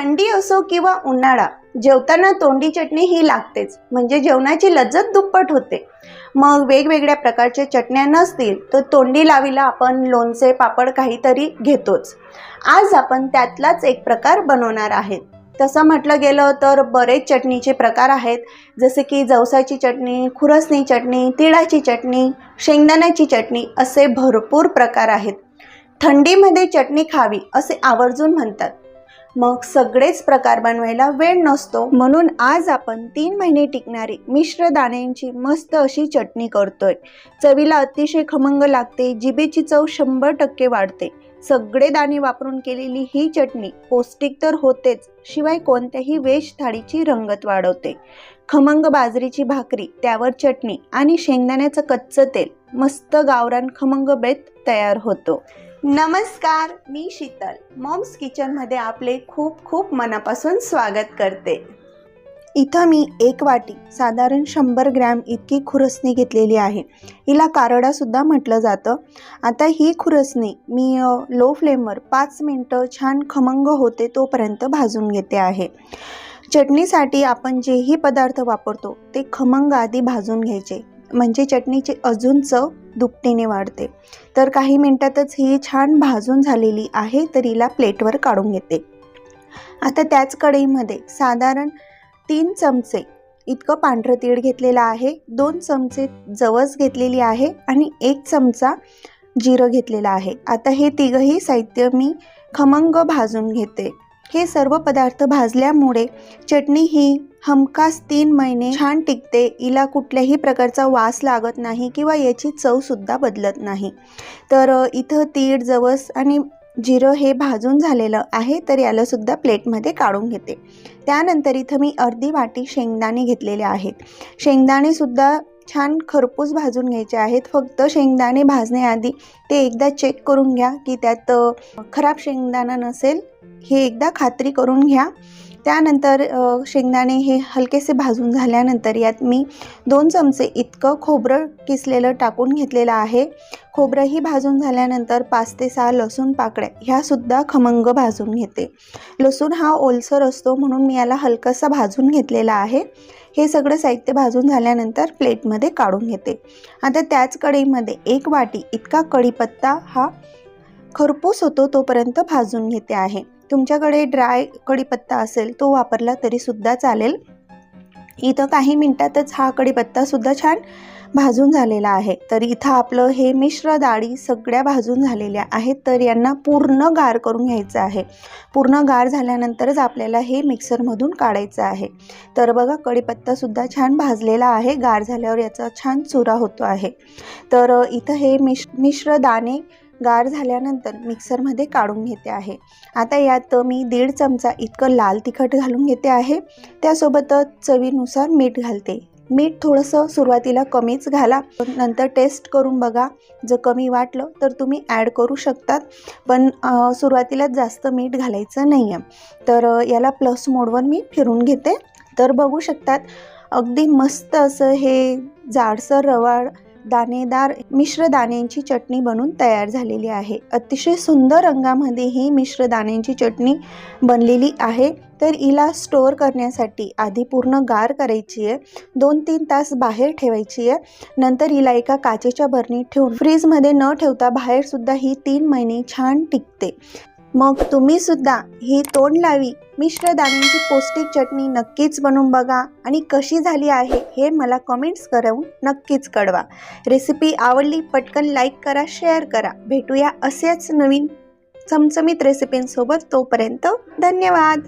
थंडी असो किंवा उन्हाळा जेवताना तोंडी चटणी ही लागतेच. म्हणजे जेवणाची लज्जत दुप्पट होते. मग वेगवेगळ्या प्रकारच्या चटण्या नसतील तर तोंडी लावीला आपण लोणचे पापड काहीतरी घेतोच. आज आपण त्यातलाच एक प्रकार बनवणार आहेत. तसं म्हटलं गेलं तर बरेच चटणीचे प्रकार आहेत. जसे की जवसाची चटणी खुरसणी चटणी तिळाची चटणी शेंगदाण्याची चटणी असे भरपूर प्रकार आहेत. थंडीमध्ये चटणी खावी असे आवर्जून म्हणतात. मग सगळेच प्रकार बनवायला वेळ नसतो. म्हणून आज आपण तीन महिने टिकणारी मिश्र दाण्यांची मस्त अशी चटणी करतोय. चवीला अतिशय खमंग लागते जिभेची चव शंभर टक्के वाढते. सगळे दाणे वापरून केलेली ही चटणी पौष्टिक तर होतेच शिवाय कोणत्याही वेश थाळीची रंगत वाढवते. खमंग बाजरीची भाकरी त्यावर चटणी आणि शेंगदाण्याचं कच्चं तेल मस्त गावरान खमंग बेत तयार होतो. नमस्कार मी शीतल. मॉम्स किचनमध्ये आपले खूप खूप मनापासून स्वागत करते. इथं मी एक वाटी साधारण शंभर ग्रॅम इतकी खुरसणी घेतलेली आहे. हिला कारडासुद्धा म्हटलं जातं. आता ही खुरसणी मी लो फ्लेमवर पाच मिनटं छान खमंग होते तोपर्यंत भाजून घेते आहे. चटणीसाठी आपण जेही पदार्थ वापरतो ते खमंग आधी भाजून घ्यायचे. म्हणजे चटणीची अजून चव दुपटीने वाढते. तर काही मिनटातच ही छान भाजून झालेली आहे तर हिला प्लेटवर काढून घेते. आता त्याच कढईमध्ये साधारण तीन चमचे इतकं पांढरं तीळ घेतलेलं आहे दोन चमचे जवस घेतलेली आहे आणि एक चमचा जिरं घेतलेलं आहे. आता हे तिघंही साहित्य मी खमंग भाजून घेते. हे सर्व पदार्थ भाजल्यामुळे चटणी ही हमखास तीन महिने छान टिकते. हिला कुठल्याही प्रकारचा वास लागत नाही किंवा याची चवसुद्धा बदलत नाही. तर इथं तीळ जवस आणि जिरं हे भाजून झालेलं आहे तर यालासुद्धा प्लेटमध्ये काढून घेते. त्यानंतर इथं मी अर्धी वाटी शेंगदाणे घेतलेले आहेत. शेंगदाणेसुद्धा छान खरपूस भाजून घ्यायचे आहेत. फक्त शेंगदाणे भाजण्याआधी ते एकदा चेक करून घ्या की त्यात खराब शेंगदाणा नसेल हे एकदा खात्री करून घ्या. त्यानंतर शेंगदाणे हे हलकेसे भाजून झाल्यानंतर यात मी दोन चमचे इतकं खोबरं किसलेलं टाकून घेतलेलं आहे. खोबरंही भाजून झाल्यानंतर पाच ते सहा लसूण पाकळ्या ह्यासुद्धा खमंग भाजून घेते. लसूण हा ओलसर असतो म्हणून मी याला हलकासा भाजून घेतलेला आहे. हे सगळं साहित्य भाजून झाल्यानंतर प्लेटमध्ये काढून घेते. आता त्याच कढईमध्ये एक वाटी इतका कढीपत्ता हा खरपूस होतो तोपर्यंत भाजून घेते आहे. तुमच्याकडे ड्राय कढीपत्ता असेल तो वापरला तरीसुद्धा चालेल. इथं काही मिनटातच हा कढीपत्तासुद्धा छान भाजून झालेला आहे. तर इथं आपलं हे मिश्र डाळी सगळ्या भाजून झालेल्या आहेत. तर यांना पूर्ण गार करून घ्यायचं आहे. पूर्ण गार झाल्यानंतरच आपल्याला हे मिक्सरमधून काढायचं आहे. तर बघा कढीपत्तासुद्धा छान भाजलेला आहे. गार झाल्यावर याचा छान चुरा होतो आहे. तर इथं हे मिश मिश्र दाणे गार झाल्यानंतर मिक्सरमध्ये काढून घेते आहे. आता यात मी दीड चमचा इतकं लाल तिखट घालून घेते आहे. त्यासोबतच चवीनुसार मीठ घालते. मीठ थोडंसं सुरुवातीला कमीच घाला. नंतर टेस्ट करून बघा. जर कमी वाटलं तर तुम्ही ॲड करू शकतात. पण सुरुवातीला जास्त मीठ घालायचं नाही आहे तर याला प्लस मोडवर मी फिरून घेते. तर बघू शकतात अगदी मस्त असं हे जाडसर रवाळ दाणेदार मिश्र दाण्यांची चटणी बनून तयार झालेली आहे. अतिशय सुंदर रंगामध्ये ही मिश्र दाण्यांची चटणी बनलेली आहे. तर हिला स्टोअर करण्यासाठी आधी पूर्ण गार करायची आहे. दोन तीन तास बाहेर ठेवायची आहे. नंतर हिला एका काचेच्या बरणीत ठेवून फ्रीजमध्ये न ठेवता बाहेरसुद्धा ही तीन महिने छान टिकते. मग तुम्ही सुद्धा ही तोंड लावी. मिश्र दाण्यांची पौष्टिक चटणी नक्कीच बनवून बघा. आणि कशी झाली आहे हे मला कमेंट्स करून नक्कीच कळवा. रेसिपी आवडली पटकन लाईक करा शेअर करा. भेटूया असेच नवीन चमचमीत रेसिपींसोबत तोपर्यंत धन्यवाद.